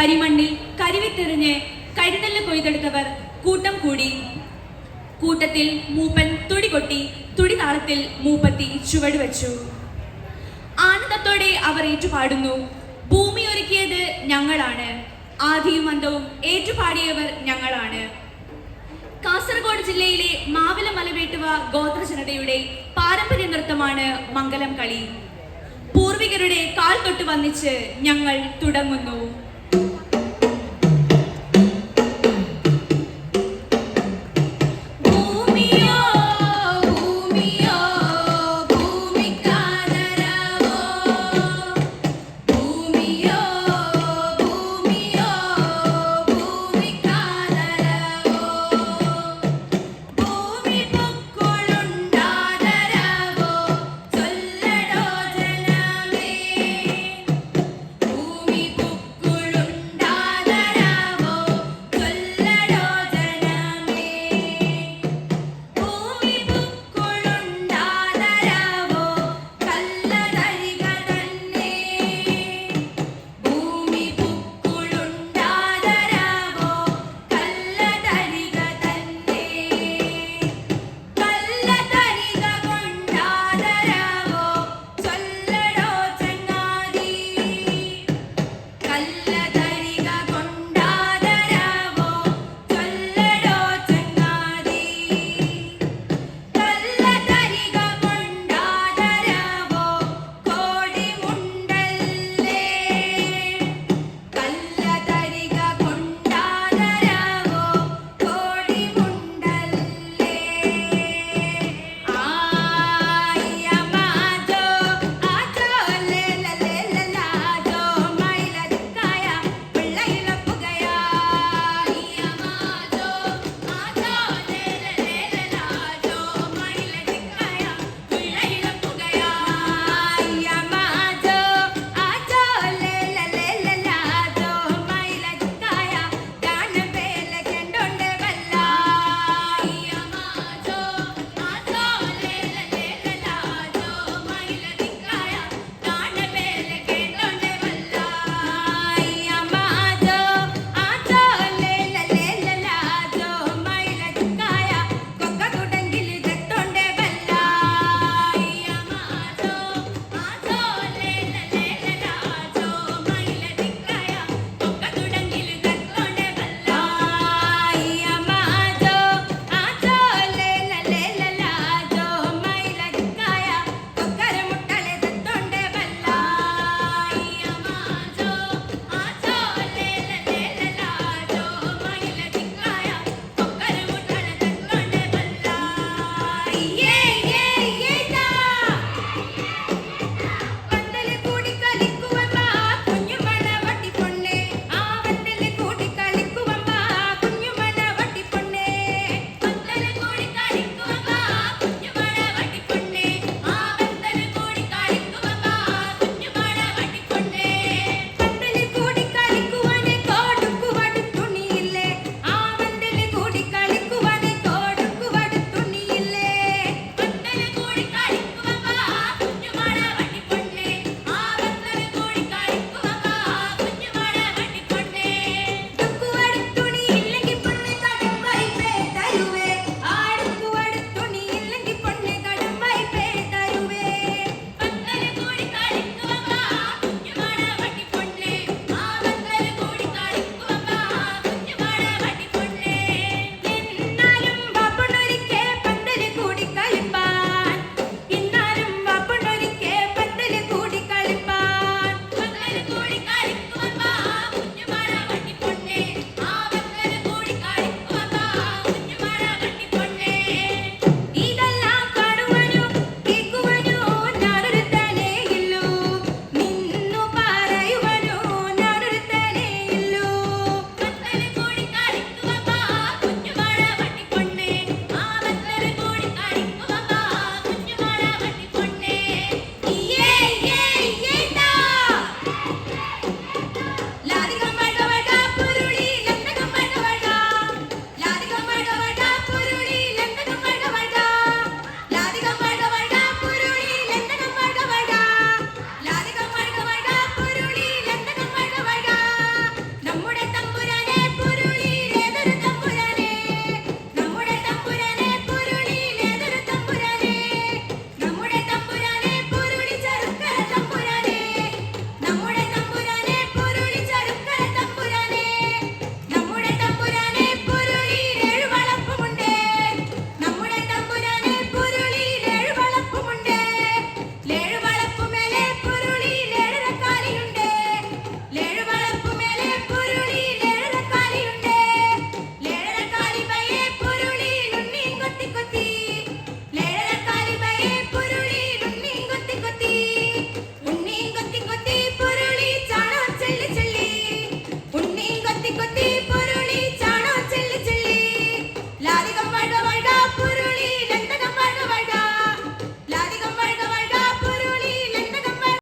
കരിമണ്ണിൽ കരിവിത്തെറിഞ്ഞ് കരിനെല്ല് കൊയ്തെടുത്തവർ കൂട്ടം കൂടി. കൂട്ടത്തിൽ മൂപ്പൻ തുടി കൊട്ടി തുടി താളത്തിൽ മൂപ്പത്തി ചുവട് വെച്ചു. ആനന്ദത്തോടെ അവർ ഏറ്റുപാടുന്നു. ഭൂമി ഒരുക്കിയത് ഞങ്ങളാണ്. ആദിയും അന്തവും ഏറ്റുപാടിയവർ ഞങ്ങളാണ്. കാസർഗോഡ് ജില്ലയിലെ മാവില മലവേട്ടുവ ഗോത്ര ജനതയുടെ പാരമ്പര്യ നൃത്തമാണ് മംഗലം കളി. പൂർവികരുടെ കാൽ തൊട്ട് വന്നിച്ച് ഞങ്ങൾ തുടങ്ങുന്നു. Yeah. ¡Contigo!